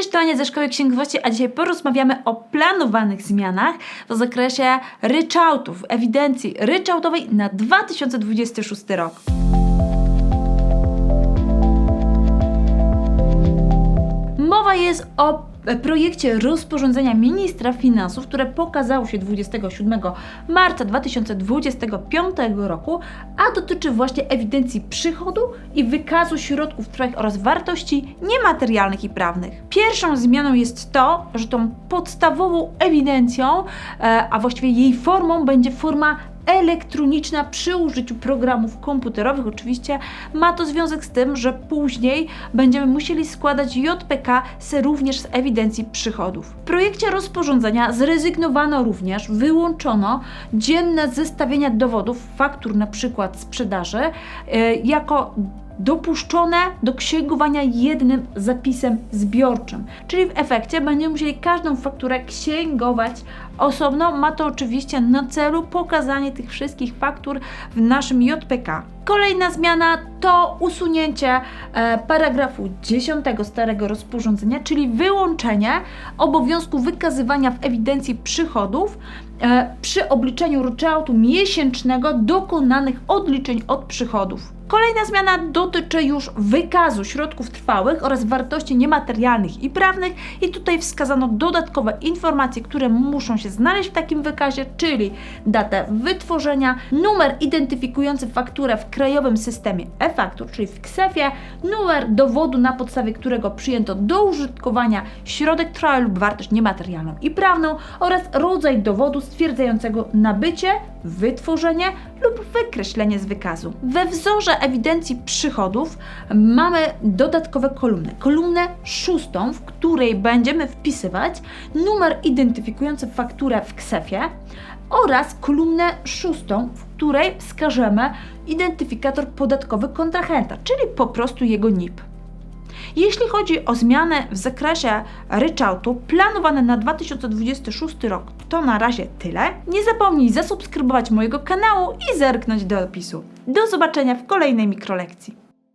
Cześć, Tonia ze Szkoły Księgowości, a dzisiaj porozmawiamy o planowanych zmianach w zakresie ryczałtów, ewidencji ryczałtowej na 2026 rok. Mowa jest o projekcie rozporządzenia ministra finansów, które pokazało się 27 marca 2025 roku, a dotyczy właśnie ewidencji przychodu i wykazu środków trwałych oraz wartości niematerialnych i prawnych. Pierwszą zmianą jest to, że tą podstawową ewidencją, e, a właściwie jej formą będzie forma elektroniczna przy użyciu programów komputerowych. Oczywiście ma to związek z tym, że później będziemy musieli składać JPK również z ewidencji przychodów. W projekcie rozporządzenia zrezygnowano również, wyłączono dzienne zestawienia dowodów, faktur na przykład sprzedaży, e, jako dopuszczone do księgowania jednym zapisem zbiorczym. Czyli w efekcie będziemy musieli każdą fakturę księgować osobno. Ma to oczywiście na celu pokazanie tych wszystkich faktur w naszym JPK. Kolejna zmiana to usunięcie e, paragrafu 10 starego rozporządzenia, czyli wyłączenie obowiązku wykazywania w ewidencji przychodów e, przy obliczeniu ryczałtu miesięcznego dokonanych odliczeń od przychodów. Kolejna zmiana dotyczy już wykazu środków trwałych oraz wartości niematerialnych i prawnych i tutaj wskazano dodatkowe informacje, które muszą się znaleźć w takim wykazie, czyli datę wytworzenia, numer identyfikujący fakturę w krajowym systemie e-faktur, czyli w KSEF-ie, numer dowodu, na podstawie którego przyjęto do użytkowania środek trwały lub wartość niematerialną i prawną oraz rodzaj dowodu stwierdzającego nabycie, wytworzenie lub wykreślenie z wykazu. We wzorze ewidencji przychodów mamy dodatkowe kolumny. Kolumnę szóstą, w której będziemy wpisywać numer identyfikujący fakturę w KSEF-ie oraz kolumnę szóstą, w której wskażemy identyfikator podatkowy kontrahenta, czyli po prostu jego NIP. Jeśli chodzi o zmiany w zakresie ryczałtu planowane na 2026 rok, to na razie tyle. Nie zapomnij zasubskrybować mojego kanału i zerknąć do opisu. Do zobaczenia w kolejnej mikrolekcji.